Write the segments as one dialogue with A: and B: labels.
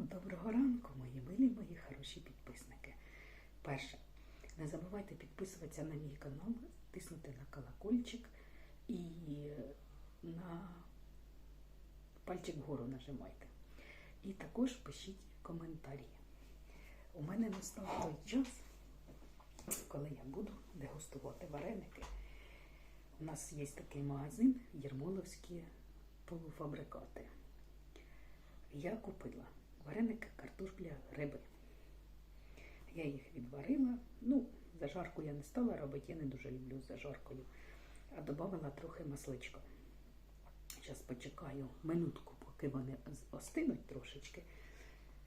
A: Доброго ранку, мої милі, мої хороші підписники. Перше, не забувайте підписуватися на мій канал, тиснути на колокольчик і на пальчик вгору нажимайте. І також пишіть коментарі. У мене настав той час, коли я буду дегустувати вареники. У нас є такий магазин Єрмоловські полуфабрикати. Я купила вареники, картопля, гриби. Я їх відварила. Ну, зажарку я не стала робити, я не дуже люблю зажаркою. А додала трохи масличка. Зараз почекаю минутку, поки вони остинуть трошечки.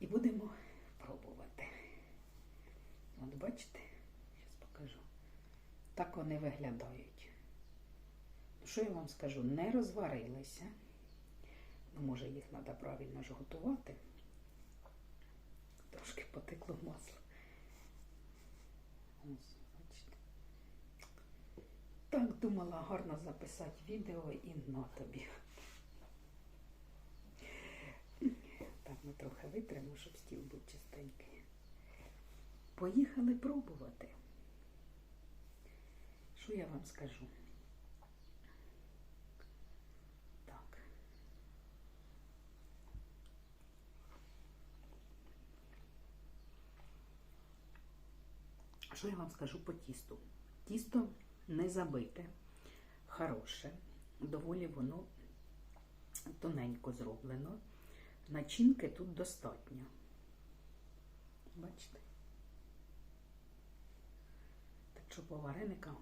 A: І будемо пробувати. От бачите, зараз покажу. Так вони виглядають. Ну, що я вам скажу? Не розварилися. Ну, може, їх треба правильно ж готувати. Трошки потекло масло. Так думала гарно записати відео і на тобі. Так, ми трохи витримо, щоб стіл був чистенький. Поїхали пробувати. Що я вам скажу? Так. Що я вам скажу по тісту? Тісто не забите, хороше, доволі воно тоненько зроблено. Начинки тут достатньо. Бачите? Так що по вареникам.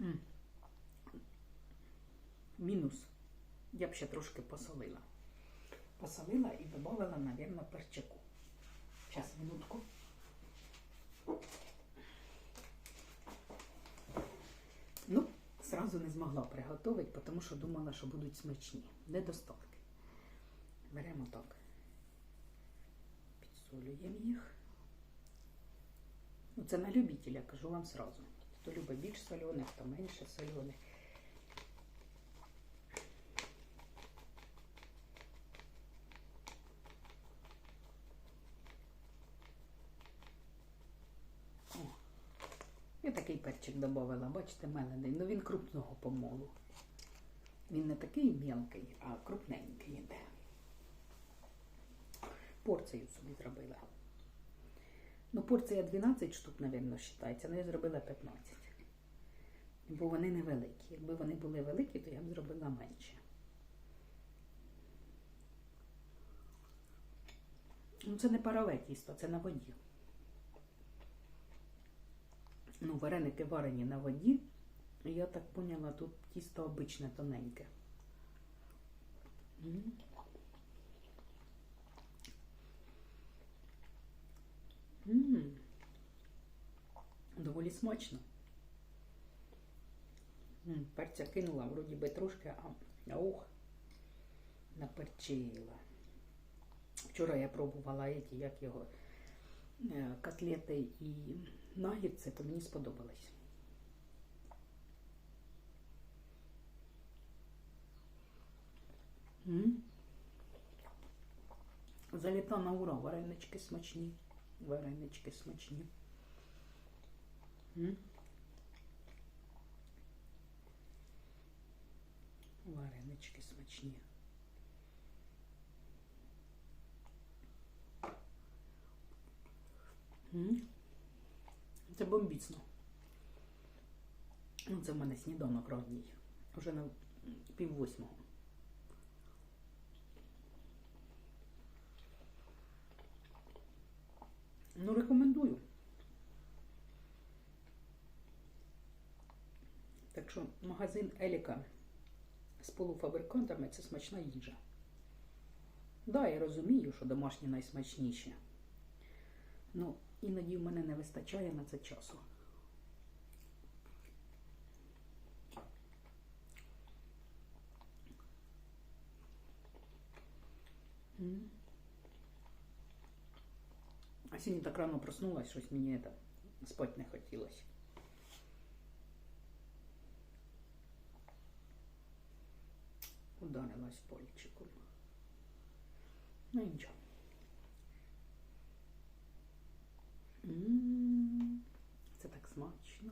A: М. Мінус. Я б ще трошки посолила. Посолила і додала, мабуть, перчику. Зараз, минутку. Ну, сразу не змогла приготувати, тому що думала, що будуть смачні. Недостатки. Беремо так. Підсолюємо їх. Ну, це на любителя, кажу вам сразу. Хто любить більш солене, хто менше солене. О, я такий перчик додавала, бачите, мелений. Ну він крупного помолу. Він не такий мелкий, а крупненький йде. Порцію собі зробила. Ну, порція 12 штук, мабуть, вважається, але я зробила 15. Бо вони невеликі. Якби вони були великі, то я б зробила менше. Ну, це не парове тісто, це на воді. Ну, вареники варені на воді. Я так поняла, тут тісто обичне тоненьке. М. М. Доволі смачно. М, Перця кинула, вроді би трошки, а, ух, наперчила. Вчора я пробувала як його, котлети і нагідці, то мені сподобалось. Заліта на ура, варенички смачні. Варенички смачні. Варенички смачні. М. Це бомбіцно. Ну, це в мене сніданок ранній. Вже на пів восьмого. Ну, рекомендую. Так що магазин Еліка з полуфабрикантами це смачна їжа. Да, я розумію, що домашні найсмачніші. Ну, іноді в мене не вистачає на це часу. А сьогодні так рано проснулась, щось мені это, спать не хотілося. Ударилась пальчиком. Ну і нічого. Це так смачно.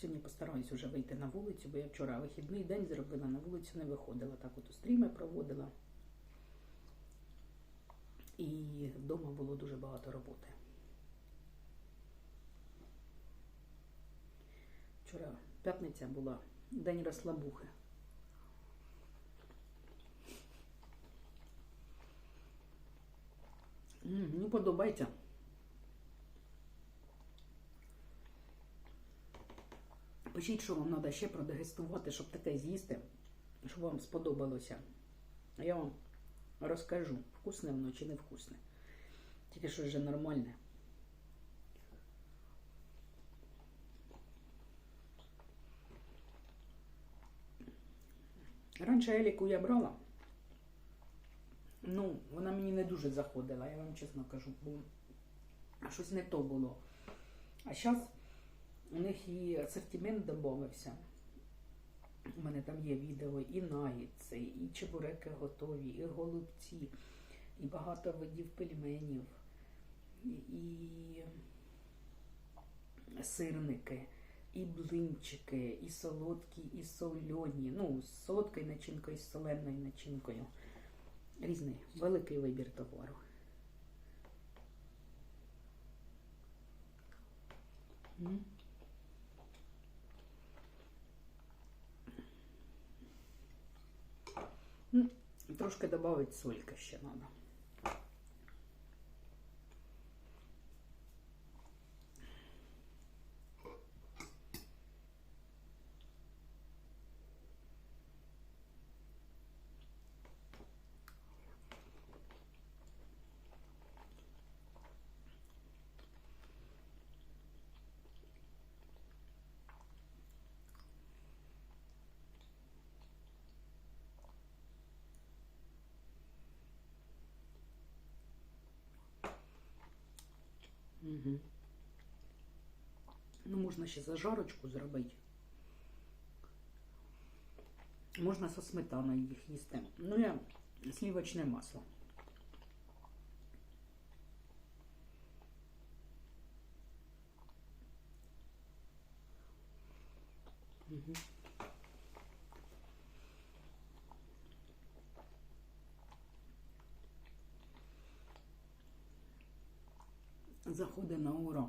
A: Сьогодні постараюсь вже вийти на вулицю, бо я вчора вихідний день зробила, на вулицю не виходила. Так от у стріми проводила. І вдома було дуже багато роботи. Вчора п'ятниця була, день розслабухи. Мені подобається. Пишіть, що вам треба ще продегустувати, щоб таке з'їсти, щоб вам сподобалося. Я вам розкажу, вкусне воно чи не вкусне. Тільки що вже нормальне. Раніше еліку я брала. Ну, вона мені не дуже заходила, я вам чесно кажу, бо щось не то було. А зараз у них і асортимент додався. У мене там є відео і нагідці, і чебуреки готові, і голубці, і багато видів пельменів, і сирники, і блинчики, і солодкі, і солені. Ну, з солодкою начинкою, з соленою начинкою. Різний великий вибір товару. Трошки додати сольки ще треба. Угу. Ну, можна ще зажарочку зробити. Можна со сметаною їх їсти. Ну, я сливочне масло. Угу. Заходить на ура.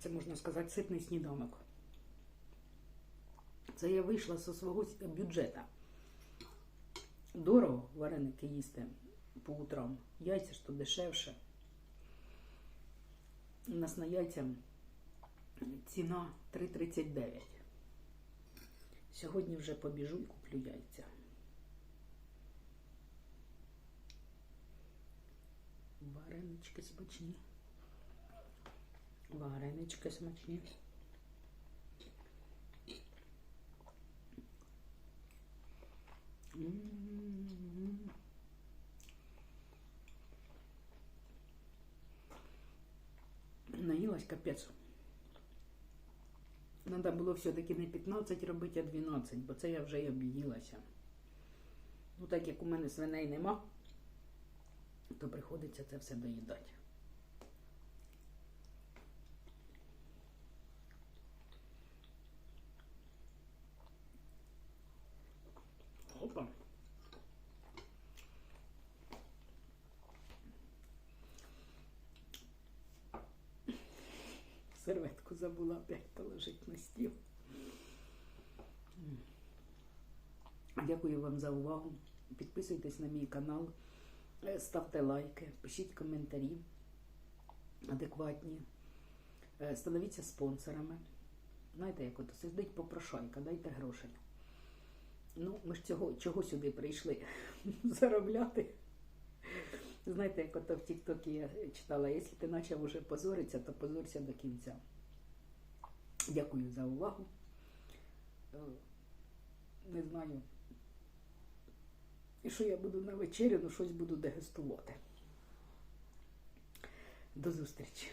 A: Це можна сказати ситний сніданок. Це я вийшла зі свого бюджета. Дорого вареники їсти по утрам. Яйця ж то дешевше. У нас на яйця ціна 3,39. Сьогодні вже побіжу і куплю яйця. Варенички смачні. Варенички смачні. Наїлась капець. Надо було все-таки не 15 робити, а 12, бо це я вже й об'їлася. Ну, так як у мене свиней нема, то приходиться це все доїдати. Забула опять положити на стіл. Дякую вам за увагу. Підписуйтесь на мій канал, е, ставте лайки, пишіть коментарі адекватні. Е, Становіться спонсорами. Знаєте, як ото сидить попрошайка, дайте грошей. Ну, ми ж цього, чого сюди прийшли? Заробляти. Знаєте, як ото в Тіктокі я читала, якщо ти почав уже позоритися, то позорся до кінця. Дякую за увагу. Е, Не знаю, і що я буду на вечерю, ну щось буду дегустувати. До зустрічі.